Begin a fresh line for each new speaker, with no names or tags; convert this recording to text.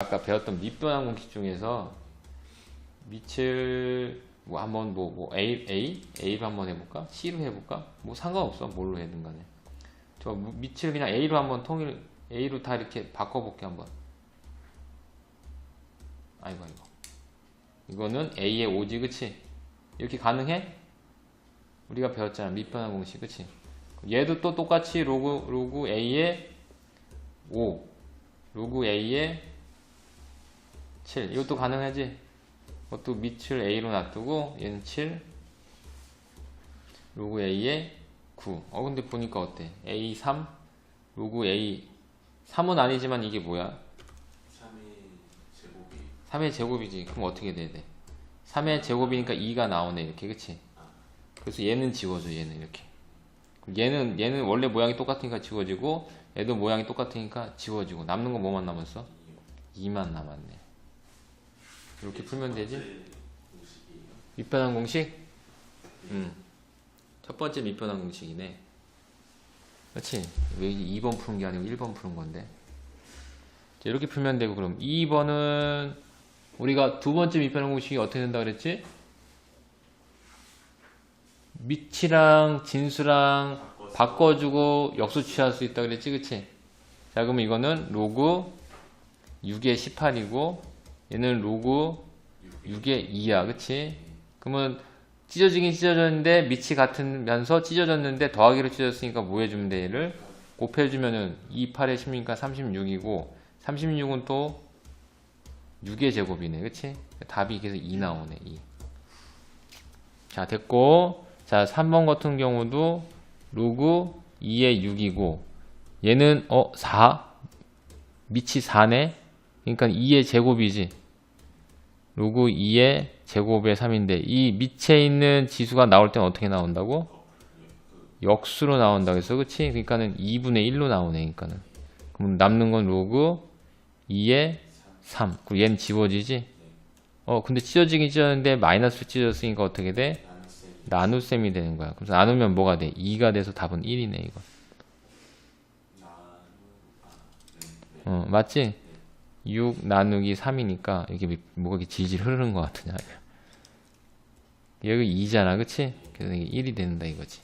아까 배웠던 밑변환 공식 중에서 밑을 뭐 한번 뭐, 뭐 A A A로 한번 해볼까? C로 해볼까? 뭐 상관없어 뭘로 해든 간에 저 밑을 그냥 A로 한번 통일 A로 다 이렇게 바꿔볼게 한번 아이고 아이고 이거는 A의 5지 그치? 이렇게 가능해? 우리가 배웠잖아 밑변환 공식 그치? 얘도 또 똑같이 로그 로그 A의 5 로그 A의 7 이것도 가능하지? 이것도 밑을 A로 놔두고 얘는 7 로그 A의 9어 근데 보니까 어때? A 3 로그 A 3은 아니지만 이게 뭐야?
3의 제곱이.
3의 제곱이지. 그럼 어떻게 돼야 돼? 3의 제곱이니까 2가 나오네 이렇게. 그치? 그래서 얘는 지워져 얘는 이렇게. 얘는 얘는 원래 모양이 똑같으니까 지워지고 얘도 모양이 똑같으니까 지워지고. 남는 건 뭐만 남았어? 2만 남았네 이렇게 풀면 되지? 밑변환 공식? 응. 첫 번째 밑변환 공식이네. 그렇지? 왜 2번 푸는 게 아니고 1번 푸는 건데. 자, 이렇게 풀면 되고 그럼 2번은 우리가 두 번째 밑변환 공식이 어떻게 된다 그랬지? 밑이랑 진수랑 바꿔주고 역수 취할 수 있다 그랬지 그치? 자 그러면 이거는 로그 6의 18이고 얘는 로그 6의 2야 그치? 그러면 찢어지긴 찢어졌는데 밑이 같으면서 찢어졌는데 더하기로 찢어졌으니까 뭐 해주면 돼 얘를 곱해주면은 2, 8에 10이니까 36이고 36은 또 6의 제곱이네 그치? 답이 계속 2 나오네 2. 자 됐고 자 3번 같은 경우도 로그 2의 6이고 얘는 어 4? 밑이 4네? 그러니까 2의 제곱이지 로그 2의 제곱의 3인데 이 밑에 있는 지수가 나올 때는 어떻게 나온다고? 역수로 나온다 그래서 그치? 그러니까는 2분의 1로 나오네 그러니까는 그럼 남는 건 로그 2의 3 그리고 얘는 지워지지? 어 근데 찢어지긴 찢었는데 마이너스로 찢어졌으니까 어떻게 돼?
나눗셈
나눗셈이 되는 거야 그래서 나누면 뭐가 돼? 2가 돼서 답은 1이네 이거. 어 맞지? 6 나누기 3이니까 이게 미- 뭐가 이렇게 질질 흐르는 것 같으냐 여기 2잖아 그치? 그래서 이게 1이 된다 이거지